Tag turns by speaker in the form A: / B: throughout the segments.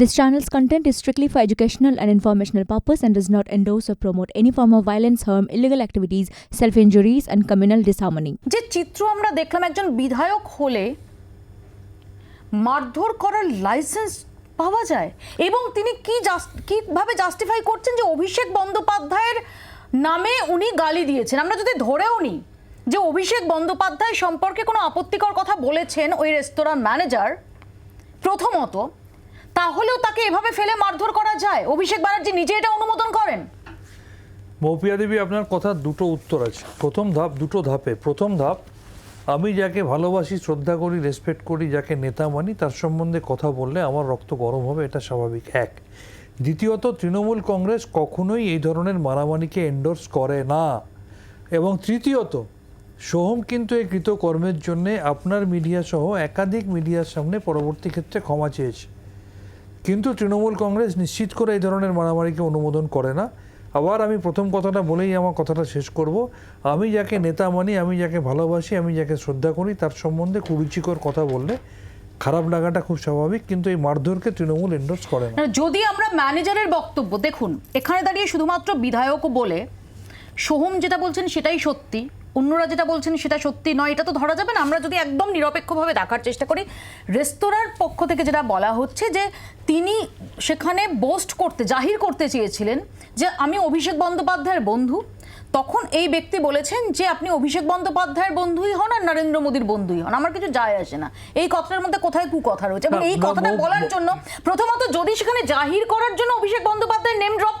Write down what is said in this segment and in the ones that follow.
A: This channel's content is strictly for educational and informational purpose and does not endorse or promote any form of violence, harm, illegal activities, self-injuries and communal disharmony.
B: যে চিত্র আমরা দেখলাম একজন বিধায়ক হলে মারধর করার লাইসেন্স পাওয়া যায় এবং তিনি কি কীভাবে জাস্টিফাই করছেন যে অভিষেক বন্দ্যোপাধ্যায়ের নামে উনি গালি দিয়েছেন আমরা যদি ধরেও নিই যে অভিষেক বন্দ্যোপাধ্যায় সম্পর্কে কোনো আপত্তিকর কথা বলেছেন ওই রেস্তোরাঁর ম্যানেজার প্রথমত তাহলেও তাকে এভাবে ফেলে মারধর করা যায়? অভিষেক ব্যানার্জি নিজে এটা অনুমোদন করেন।
C: মৌপিয়া দেবী, আপনার কথা দুটো উত্তর আছে। প্রথম ধাপ দুটো ধাপে। প্রথম ধাপ, আমি যাকে ভালোবাসি, শ্রদ্ধা করি রেসপেক্ট করি, যাকে নেতা মানি, তার সম্বন্ধে কথা বললে আমার রক্ত গরম হবে, এটা স্বাভাবিক। এক। দ্বিতীয়ত, তৃণমূল কংগ্রেস কখনোই এই ধরনের মারামারিকে এন্ডোর্স করে না। এবং তৃতীয়ত, সোহম কিন্তু এই কৃতকর্মের জন্যে আপনার মিডিয়া সহ একাধিক মিডিয়ার সামনে পরবর্তী ক্ষেত্রে ক্ষমা চেয়েছে। কিন্তু তৃণমূল কংগ্রেস নিশ্চিত করে এই ধরনের মারামারিকে অনুমোদন করে না। আবার আমি প্রথম কথাটা বলেই আমার কথাটা শেষ করব। আমি যাকে নেতা মানি, আমি যাকে ভালোবাসি, আমি যাকে শ্রদ্ধা করি, তার সম্বন্ধে কুরুচিকর কথা বললে খারাপ লাগাটা খুব স্বাভাবিক, কিন্তু এই মারধরকে তৃণমূল এন্ডোর্স করে না।
B: যদি আমরা ম্যানেজারের বক্তব্য, দেখুন, এখানে দাঁড়িয়ে শুধুমাত্র বিধায়ক বলে, সোহম যেটা বলছেন সেটাই সত্যি। অন্যরা যেটা বলছেন সেটা সত্যি নয় এটা তো ধরা যাবে না। আমরা যদি একদম নিরপেক্ষভাবে দেখার চেষ্টা করি রেস্তোরাঁর পক্ষ থেকে যেটা বলা হচ্ছে যে তিনি সেখানে বোস্ট করতে জাহির করতে চেয়েছিলেন যে আমি অভিষেক বন্দ্যোপাধ্যায়ের বন্ধু। তখন এই ব্যক্তি বলেছেন যে আপনি অভিষেক বন্দ্যোপাধ্যায়ের বন্ধুই হন আর নরেন্দ্র মোদীর বন্ধুই হন। আমার কিছু যায় আসে না। এই কথাটার মধ্যে কোথায় কু কথা রয়েছে? এবং এই কথাটা বলার জন্য প্রথমত যদি সেখানে জাহির করার জন্য অভিষেক বন্দ্যোপাধ্যায়ের নেম ড্রপ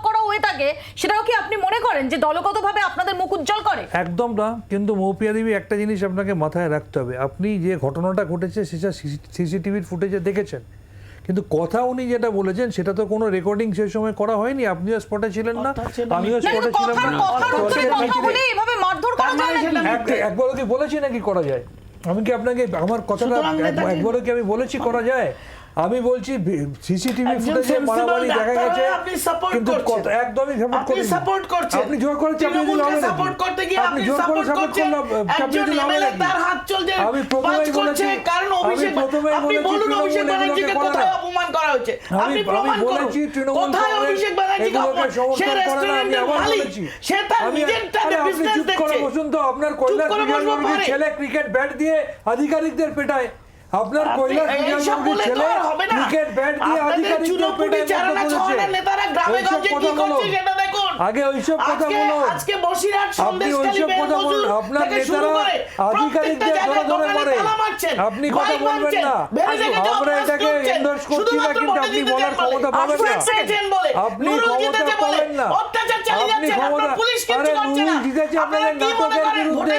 B: করা হয়ে থাকে সেটাও কি আপনি মনে করেন যে দলগতভাবে আপনাদের মুখ উজ্জ্বল করে
C: একদম না কিন্তু মৌপিয়া দেবী একটা জিনিস আপনাকে মাথায় রাখতে হবে আপনি যে ঘটনাটা ঘটেছে সেটা সিসিটিভির ফুটেজে দেখেছেন কিন্তু কথা উনি যেটা বলেছেন সেটা তো কোনো রেকর্ডিং সেই সময় করা হয়নি আপনিও স্পটে ছিলেন না আমিও স্পটে ছিলাম না
D: মানে
C: একবারও কি বলেছি নাকি করা যায় আমি কি আপনাকে আমার কথাটা একবারও কি আমি বলেছি করা যায় আমি বলছি সিসিটিভি ফুটেজে মারামারি দেখা গেছে
D: আপনি
C: কিন্তু
D: করছেন।
C: একদমই সাপোর্ট
D: আপনি
C: করি
D: support করছেন।
C: আপনি জোর করে চাপিয়ে দিলে
D: তৃণমূলকে
C: হবে নাকি?
D: support করতে গিয়ে
C: আপনি
D: আপনি
C: জোর করে সাপোর্ট
D: করছেন।
C: চাপিয়ে
D: একজন MLA তার হাত চলছে,
C: আমি
D: বাজ
C: প্রথমেই বলেছি
D: কারণ অভিষেক আপনি বলুন অভিষেক ব্যানার্জিকে কোথায় অপমান করা হয়েছে আপনি প্রমাণ করুন
C: বলেছি তৃণমূল
D: কোথায় অভিষেক ব্যানার্জিকে অপমান সে রেস্টুরেন্টের মালিক। সে তার নিজের
C: আপনি
D: বিজনেস
C: চুপ করে
D: দেখছে
C: বসুন তো আপনার
D: পরে।
C: ছেলে ক্রিকেট ব্যাট দিয়ে আধিকারিকদের পেটায় আপনার
D: আপনি
C: কৈলাস বিজয়বর্গীর
D: বলে
C: ছেলে। ক্রিকেট ব্যাট দিয়ে
D: আপনাদের
C: আধিকারিকদের
D: চারানা
C: মধ্যে
D: ছড়ানোর নেতারা গ্রামে গঞ্জে কি করছে সেটা দেখুন।
C: আগে ওইসব কথা বলুন
D: আজকে বসিরহাট
C: আপনি
D: সন্দেশখালী
C: কথা বলুন। আপনার নেতারা
D: করে
C: আধিকারিকদের ধরে ধরে মারে
D: মারছেন,
C: আপনি কথা বলবেন না। আমরা এটাকে। এন্ডোর্স করছি না কিন্তু আপনি বলার ক্ষমতা
D: বলে।
C: পাবেন না। আপনি ক্ষমতা পাবেন না।
D: অত্যাচার চালিয়ে
C: আপনি
D: যাচ্ছেন, আপনার
C: ক্ষমতা
D: পুলিশ
C: আপনাদের নাটকের বিরুদ্ধে।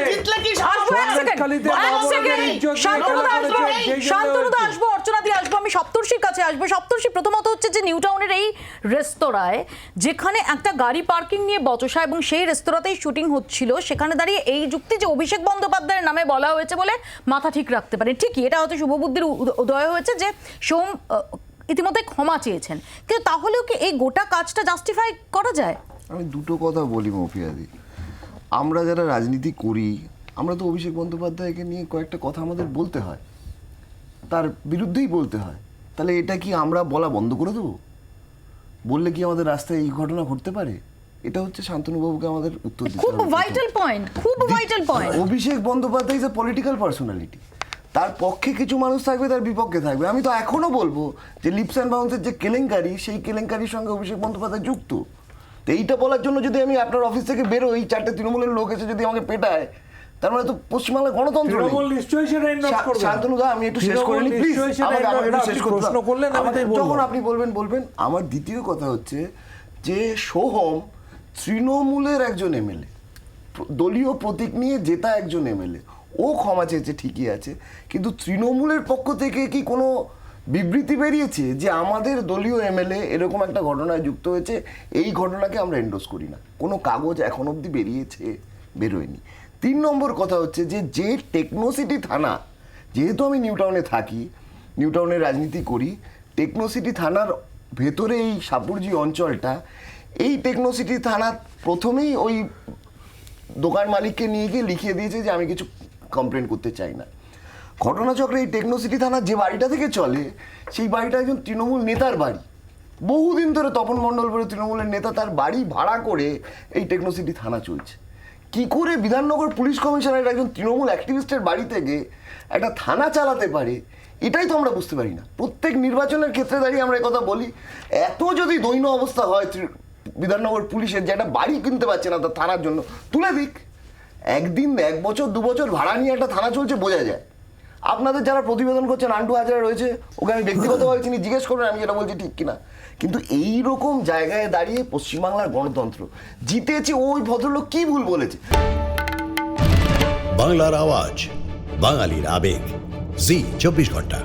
B: আসব অর্চনা দিয়ে আমি সপ্তর্ষির কাছে আসব। সপ্তর্ষি প্রথমত হচ্ছে যে নিউ টাউনের এই রেস্তোরাঁয় যেখানে একটা গাড়ি পার্কিং নিয়ে বচসা এবং সেই রেস্তোরাঁতেই শুটিং হচ্ছিল সেখানে দাঁড়িয়ে এই যুক্তি যে অভিষেক বন্দ্যোপাধ্যায়ের নামে বলা হয়েছে বলে মাথা ঠিক রাখতে পারে ঠিকই এটা হয়তো শুভবুদ্ধির উদ- উদয় হয়েছে যে সোম ইতিমধ্যে ক্ষমা চেয়েছেন। কিন্তু তাহলেও কি এই গোটা কাজটা জাস্টিফাই করা যায়?
E: আমি দুটো কথা বলি মফিয়াদি। আমরা যারা রাজনীতি করি আমরা তো অভিষেক বন্দ্যোপাধ্যায়কে নিয়ে কয়েকটা কথা আমাদের বলতে হয়। তার বিরুদ্ধেই বলতে হয়। তাহলে এটা কি আমরা বলা বন্ধ করে দেবো? বললে কি আমাদের রাস্তায় এই ঘটনা ঘটতে পারে? এটা হচ্ছে শান্তনুবাবুকে আমাদের উত্তর
B: খুব ভাইটাল পয়েন্ট খুব vital point
E: Abhishek Bandyopadhyay is a political personality তার পক্ষে কিছু মানুষ থাকবে তার বিপক্ষে থাকবে। আমি তো এখনও বলব যে লিপস অ্যান্ড বাউন্সের যে কেলেঙ্কারি সেই কেলেঙ্কারির সঙ্গে অভিষেক বন্দ্যোপাধ্যায় যুক্ত। তো এইটা বলার জন্য যদি আমি আপনার অফিস থেকে বেরোই চারটে তৃণমূলের লোক এসে যদি আমাকে পেটায় তার মানে তো পশ্চিমবাংলায় গণতন্ত্র নেই।
C: তৃণমূল নিশ্চয়ই সেটা endorse
E: শা-
C: করবে না।
E: শান্তনুদা আমি একটু শেষ করে নিই প্লিজ
C: প্রশ্ন করলেন,
E: যখন আপনি বলবেন বলবেন আমার দ্বিতীয় কথা হচ্ছে যে সোহম তৃণমূলের একজন এমএলএ দলীয় প্রতীক নিয়ে জেতা একজন এমএলএ। ও ক্ষমা চেয়েছে ঠিকই আছে। কিন্তু তৃণমূলের পক্ষ থেকে কি কোনো বিবৃতি বেরিয়েছে যে আমাদের দলীয় এমএলএ এরকম একটা ঘটনায় যুক্ত হয়েছে, এই ঘটনাকে আমরা এন্ডোজ করি না। কোনো কাগজ এখন অবধি বেরিয়েছে, বেরোয়নি। তিন নম্বর কথা হচ্ছে যে যে টেকনোসিটি থানা, যেহেতু আমি নিউটাউনে থাকি, নিউটাউনে রাজনীতি করি, টেকনোসিটি থানার ভেতরে এই সাপুরজি অঞ্চলটা, এই টেকনোসিটি থানা প্রথমেই ওই দোকান মালিককে নিয়ে গিয়ে লিখিয়ে দিয়েছে যে আমি কিছু কমপ্লেন করতে চাই না। ঘটনাচক্রে এই টেকনোসিটি থানার যে বাড়িটা থেকে চলে, সেই বাড়িটা একজন তৃণমূল নেতার বাড়ি। বহুদিন ধরে তপন মণ্ডল বলে তৃণমূলের নেতা তার বাড়ি ভাড়া করে এই টেকনোসিটি থানা চলছে। কি করে বিধাননগর পুলিশ কমিশনারের একজন তৃণমূল অ্যাক্টিভিস্টের বাড়ি থেকে একটা থানা চালাতে পারে, এটাই তো আমরা বুঝতে পারি না। প্রত্যেক নির্বাচনের ক্ষেত্রে দাঁড়িয়ে আমরা কথা বলি, এত যদি দৈন্য অবস্থা হয় বিধাননগর পুলিশের যে একটা বাড়ি কিনতে পারছে না তার থানার জন্য, তুলে দিক। একদিন এক বছর, দু বছর ভাড়া নিয়ে একটা থানা চলছে, বোঝা যায়। আপনাদের যারা প্রতিবেদন করছেন আন্টু হাজারা রয়েছে, ওকে আমি ব্যক্তিগতভাবে তিনি জিজ্ঞেস করবেন, আমি যেটা বলছি ঠিক কিনা। কিন্তু এই রকম জায়গায় দাঁড়িয়ে পশ্চিমবাংলার গণতন্ত্র, জিতেছে ওই ভদ্রলোক কি ভুল বলেছে?
F: বাংলার আওয়াজ, বাঙালির আবেগ, জি, চব্বিশ ঘণ্টা।